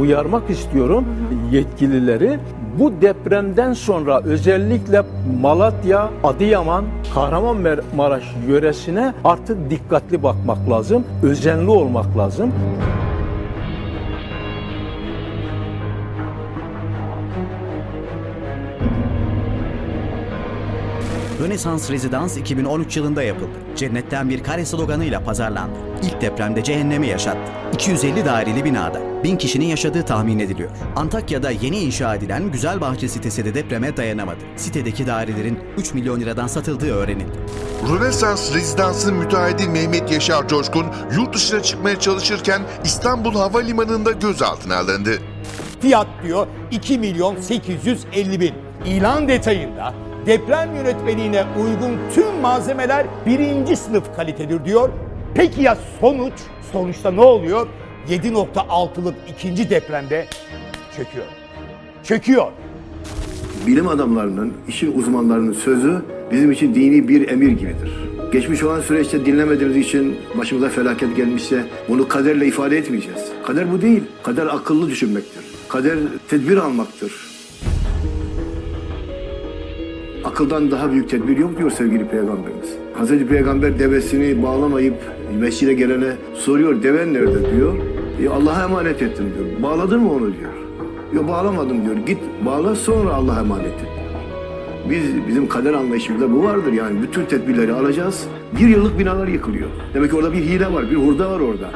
uyarmak istiyorum yetkilileri. Bu depremden sonra özellikle Malatya, Adıyaman, Kahramanmaraş yöresine artık dikkatli bakmak lazım, özenli olmak lazım. Rönesans Rezidans 2013 yılında yapıldı. Cennetten bir kare sloganıyla pazarlandı. İlk depremde cehennemi yaşattı. 250 daireli binada 1000 kişinin yaşadığı tahmin ediliyor. Antakya'da yeni inşa edilen Güzelbahçe sitesi de depreme dayanamadı. Sitedeki dairelerin 3 milyon liradan satıldığı öğrenildi. Rönesans rezidansın müteahhidi Mehmet Yaşar Coşkun yurt dışına çıkmaya çalışırken İstanbul Havalimanı'nda gözaltına alındı. Fiyat diyor 2 milyon 850 bin. İlan detayında deprem yönetmeliğine uygun tüm malzemeler birinci sınıf kalitedir diyor. Peki ya sonuç? Sonuçta ne oluyor? 7.6'lık ikinci depremde çöküyor. Çöküyor. bilim adamlarının, işin uzmanlarının sözü bizim için dini bir emir gibidir. Geçmiş olan süreçte dinlemediğimiz için başımıza felaket gelmişse bunu kaderle ifade etmeyeceğiz. Kader bu değil. Kader akıllı düşünmektir. Kader tedbir almaktır. Akıldan daha büyük tedbir yok diyor sevgili peygamberimiz. Hazreti Peygamber devesini bağlamayıp mescide gelene soruyor deven nerede diyor. E, Allah'a emanet ettim diyor. Bağladın mı onu diyor. Yok bağlamadım diyor. Git bağla sonra Allah'a emanet et. Biz bizim kader anlayışımızda bu vardır yani bütün tedbirleri alacağız. Bir yıllık binalar yıkılıyor. Demek ki orada bir hile var, bir hurda var orada.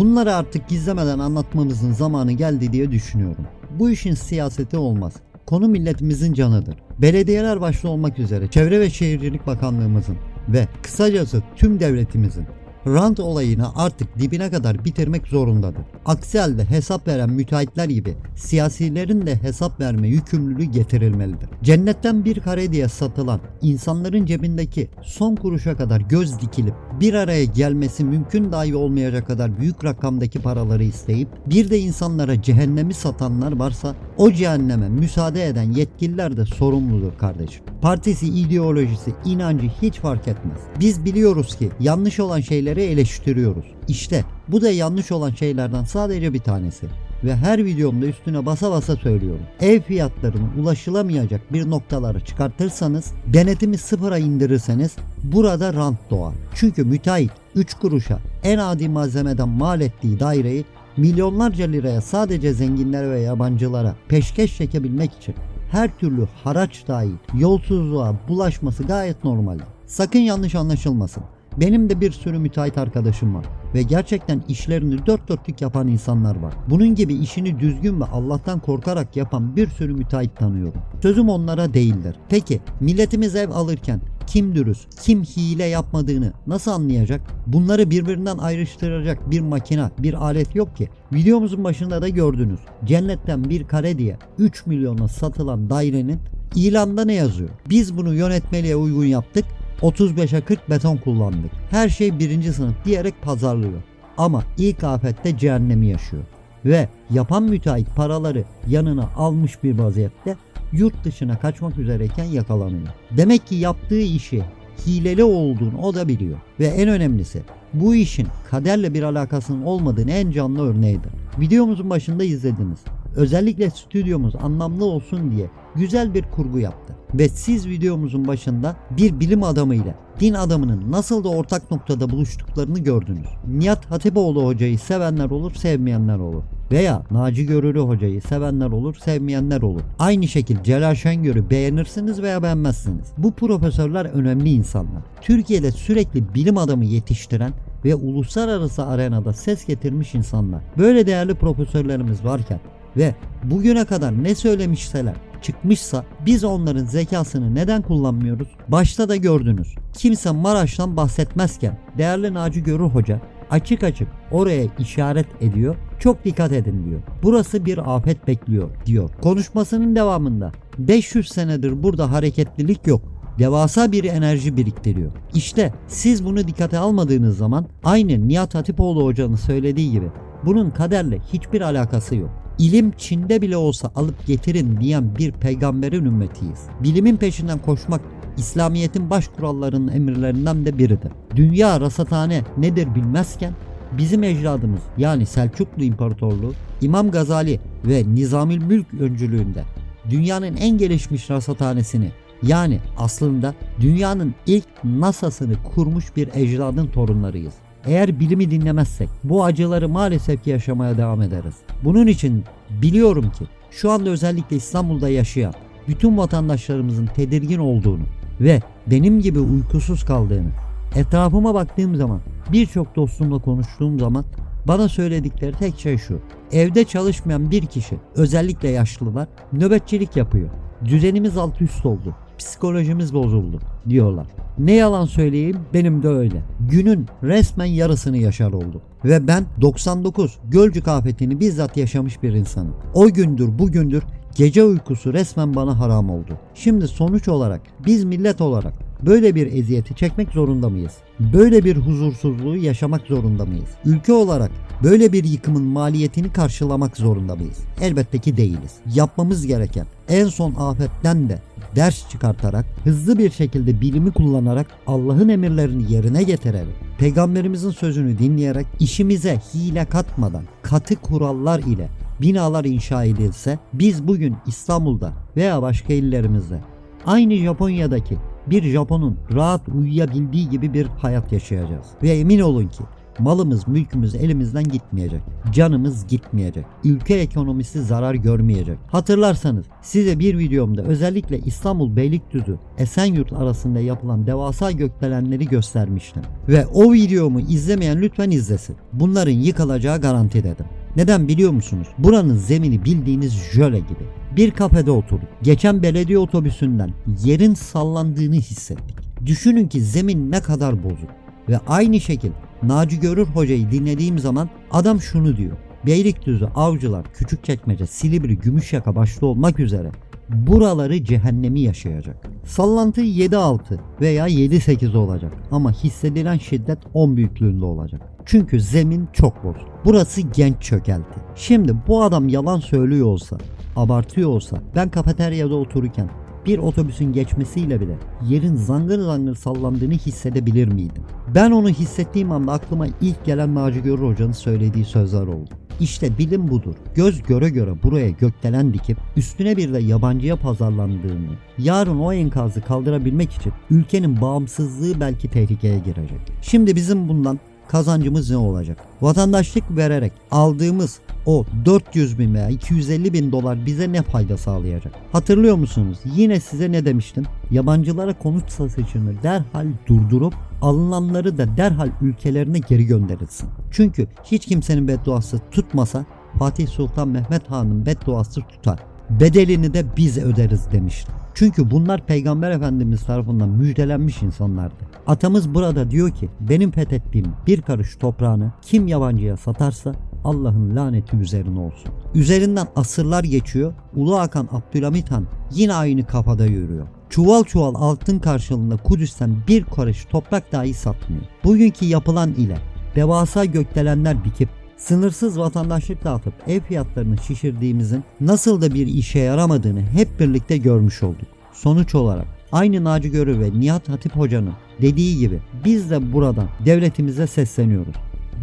Bunları artık gizlemeden anlatmamızın zamanı geldi diye düşünüyorum. Bu işin siyaseti olmaz. Konu milletimizin canıdır. Belediyeler başta olmak üzere Çevre ve Şehircilik Bakanlığımızın ve kısacası tüm devletimizin rant olayını artık dibine kadar bitirmek zorundadır. Aksi halde hesap veren müteahhitler gibi siyasilerin de hesap verme yükümlülüğü getirilmelidir. Cennetten bir kare diye satılan insanların cebindeki son kuruşa kadar göz dikilip bir araya gelmesi mümkün dahi olmayacak kadar büyük rakamdaki paraları isteyip bir de insanlara cehennemi satanlar varsa o cehenneme müsaade eden yetkililer de sorumludur kardeşim. Partisi, ideolojisi, inancı hiç fark etmez. Biz biliyoruz ki yanlış olan şeyleri eleştiriyoruz. İşte bu da yanlış olan şeylerden sadece bir tanesi. Ve her videomda üstüne basa basa söylüyorum. Ev fiyatlarını ulaşılamayacak bir noktalara çıkartırsanız, denetimi sıfıra indirirseniz burada rant doğar. Çünkü müteahhit 3 kuruşa en adi malzemeden mal ettiği daireyi milyonlarca liraya sadece zenginlere ve yabancılara peşkeş çekebilmek için her türlü haraç dahil yolsuzluğa bulaşması gayet normal. Sakın yanlış anlaşılmasın. Benim de bir sürü müteahhit arkadaşım var ve gerçekten işlerini dört dörtlük yapan insanlar var. Bunun gibi işini düzgün ve Allah'tan korkarak yapan bir sürü müteahhit tanıyorum. Sözüm onlara değildir. Peki milletimiz ev alırken kim dürüst, kim hile yapmadığını nasıl anlayacak? Bunları birbirinden ayrıştıracak bir makina, bir alet yok ki. Videomuzun başında da gördünüz. Cennetten bir kare diye 3 milyona satılan dairenin ilanda ne yazıyor? Biz bunu yönetmeliğe uygun yaptık. 35'e 40 beton kullandık. Her şey birinci sınıf diyerek pazarlıyor. Ama ilk afette cehennemi yaşıyor. Ve yapan müteahhit paraları yanına almış bir vaziyette yurt dışına kaçmak üzereyken yakalanıyor. Demek ki yaptığı işi hileli olduğunu o da biliyor. Ve en önemlisi bu işin kaderle bir alakasının olmadığını en canlı örneğidir. Videomuzun başında izlediniz. Özellikle stüdyomuz anlamlı olsun diye güzel bir kurgu yaptı. Ve siz videomuzun başında bir bilim adamı ile din adamının nasıl da ortak noktada buluştuklarını gördünüz. Nihat Hatipoğlu hocayı sevenler olur, sevmeyenler olur. Veya Naci Görür'ü hocayı sevenler olur, sevmeyenler olur. Aynı şekilde Celal Şengör'ü beğenirsiniz veya beğenmezsiniz. Bu profesörler önemli insanlar. Türkiye'de sürekli bilim adamı yetiştiren ve uluslararası arenada ses getirmiş insanlar. Böyle değerli profesörlerimiz varken ve bugüne kadar ne söylemişseler çıkmışsa biz onların zekasını neden kullanmıyoruz? Başta da gördünüz. Kimse Maraş'tan bahsetmezken değerli Naci Görür Hoca açık açık oraya işaret ediyor. Çok dikkat edin diyor. Burası bir afet bekliyor diyor. Konuşmasının devamında 500 senedir burada hareketlilik yok devasa bir enerji biriktiriyor. İşte siz bunu dikkate almadığınız zaman aynı Nihat Hatipoğlu hocanın söylediği gibi Bunun kaderle hiçbir alakası yok. İlim Çin'de bile olsa alıp getirin diyen bir peygamberin ümmetiyiz. Bilimin peşinden koşmak İslamiyet'in baş kurallarının emirlerinden de biridir. Dünya rasathane nedir bilmezken bizim ecdadımız yani Selçuklu İmparatorluğu İmam Gazali ve Nizamül Mülk öncülüğünde dünyanın en gelişmiş rasathanesini yani aslında dünyanın ilk NASA'sını kurmuş bir ecdadın torunlarıyız. Eğer bilimi dinlemezsek bu acıları maalesef ki yaşamaya devam ederiz. Bunun için biliyorum ki şu anda özellikle İstanbul'da yaşayan bütün vatandaşlarımızın tedirgin olduğunu ve benim gibi uykusuz kaldığını etrafıma baktığım zaman birçok dostumla konuştuğum zaman bana söyledikleri tek şey şu. Evde çalışmayan bir kişi özellikle yaşlılar nöbetçilik yapıyor. Düzenimiz alt üst oldu. Psikolojimiz bozuldu diyorlar. Ne yalan söyleyeyim benim de öyle. Günün resmen yarısını yaşar olduk. Ve ben 99 Gölcük afetini bizzat yaşamış bir insanım. O gündür bugündür gece uykusu resmen bana haram oldu. Şimdi sonuç olarak biz millet olarak böyle bir eziyeti çekmek zorunda mıyız? Böyle bir huzursuzluğu yaşamak zorunda mıyız? Ülke olarak böyle bir yıkımın maliyetini karşılamak zorunda mıyız? Elbette ki değiliz. Yapmamız gereken en son afetten de ders çıkartarak, hızlı bir şekilde bilimi kullanarak Allah'ın emirlerini yerine getirerek, peygamberimizin sözünü dinleyerek işimize hile katmadan katı kurallar ile binalar inşa edilse biz bugün İstanbul'da veya başka illerimizde aynı Japonya'daki bir Japon'un rahat uyuyabildiği gibi bir hayat yaşayacağız. Ve emin olun ki malımız, mülkümüz elimizden gitmeyecek. Canımız gitmeyecek. Ülke ekonomisi zarar görmeyecek. Hatırlarsanız size bir videomda özellikle İstanbul Beylikdüzü Esenyurt arasında yapılan devasa gökdelenleri göstermiştim. Ve o videomu izlemeyen lütfen izlesin. Bunların yıkılacağı garanti dedim. Neden biliyor musunuz? Buranın zemini bildiğiniz jöle gibi. Bir kafede oturduk. Geçen belediye otobüsünden yerin sallandığını hissettik. Düşünün ki zemin ne kadar bozuk. Ve aynı şekil Naci Görür hocayı dinlediğim zaman adam şunu diyor. Beylikdüzü, Avcılar, Küçükçekmece, Silivri, Gümüşyaka başta olmak üzere buraları cehennemi yaşayacak. Sallantı 7-6 veya 7-8 olacak ama hissedilen şiddet 10 büyüklüğünde olacak. Çünkü zemin çok boz. Burası genç çökelti. Şimdi bu adam yalan söylüyor olsa, abartıyor olsa ben kafeteryada otururken bir otobüsün geçmesiyle bile yerin zangır zangır sallandığını hissedebilir miydim? Ben onu hissettiğim anda aklıma ilk gelen Naci Görür Hoca'nın söylediği sözler oldu. İşte bilim budur. Göz göre göre buraya gökdelen dikip üstüne bir de yabancıya pazarlandığını, yarın o enkazı kaldırabilmek için ülkenin bağımsızlığı belki tehlikeye girecek. Şimdi bizim bundan kazancımız ne olacak? Vatandaşlık vererek aldığımız o 400 bin veya 250 bin dolar bize ne fayda sağlayacak? Hatırlıyor musunuz? Yine size ne demiştim? Yabancılara konut satışını derhal durdurup alınanları da derhal ülkelerine geri gönderilsin. Çünkü hiç kimsenin bedduası tutmasa Fatih Sultan Mehmet Han'ın bedduası tutar. Bedelini de biz öderiz demişti. Çünkü bunlar Peygamber Efendimiz tarafından müjdelenmiş insanlardı. Atamız burada diyor ki benim fethettiğim bir karış toprağını kim yabancıya satarsa Allah'ın laneti üzerine olsun. Üzerinden asırlar geçiyor. Ulu Hakan Abdülhamit Han yine aynı kafada yürüyor. Çuval çuval altın karşılığında Kudüs'ten bir karış toprak dahi satmıyor. Bugünkü yapılan ile devasa gökdelenler dikip sınırsız vatandaşlık dağıtıp ev fiyatlarını şişirdiğimizin nasıl da bir işe yaramadığını hep birlikte görmüş olduk. Sonuç olarak aynı Naci Görür ve Nihat Hatip Hoca'nın dediği gibi biz de buradan devletimize sesleniyoruz.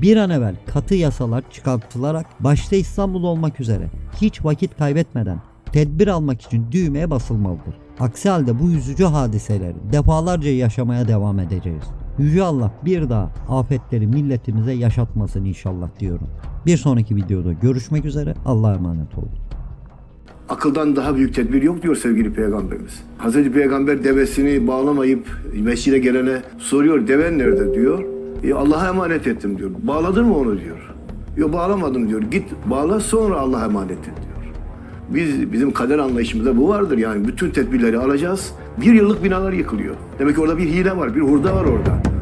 Bir an evvel katı yasalar çıkartılarak başta İstanbul olmak üzere hiç vakit kaybetmeden tedbir almak için düğmeye basılmalıdır. Aksi halde bu üzücü hadiseleri defalarca yaşamaya devam edeceğiz. Yüce Allah bir daha afetleri milletimize yaşatmasın inşallah diyorum. Bir sonraki videoda görüşmek üzere. Allah'a emanet olun. Akıldan daha büyük tedbir yok diyor sevgili peygamberimiz. Hazreti Peygamber devesini bağlamayıp mescide gelene soruyor deven nerede diyor. E, Allah'a emanet ettim diyor. Bağladın mı onu diyor. Yok bağlamadım diyor. Git bağla sonra Allah'a emanet et diyor. Biz bizim kader anlayışımızda bu vardır yani bütün tedbirleri alacağız. Bir yıllık binalar yıkılıyor. Demek ki orada bir hile var, bir hurda var orada.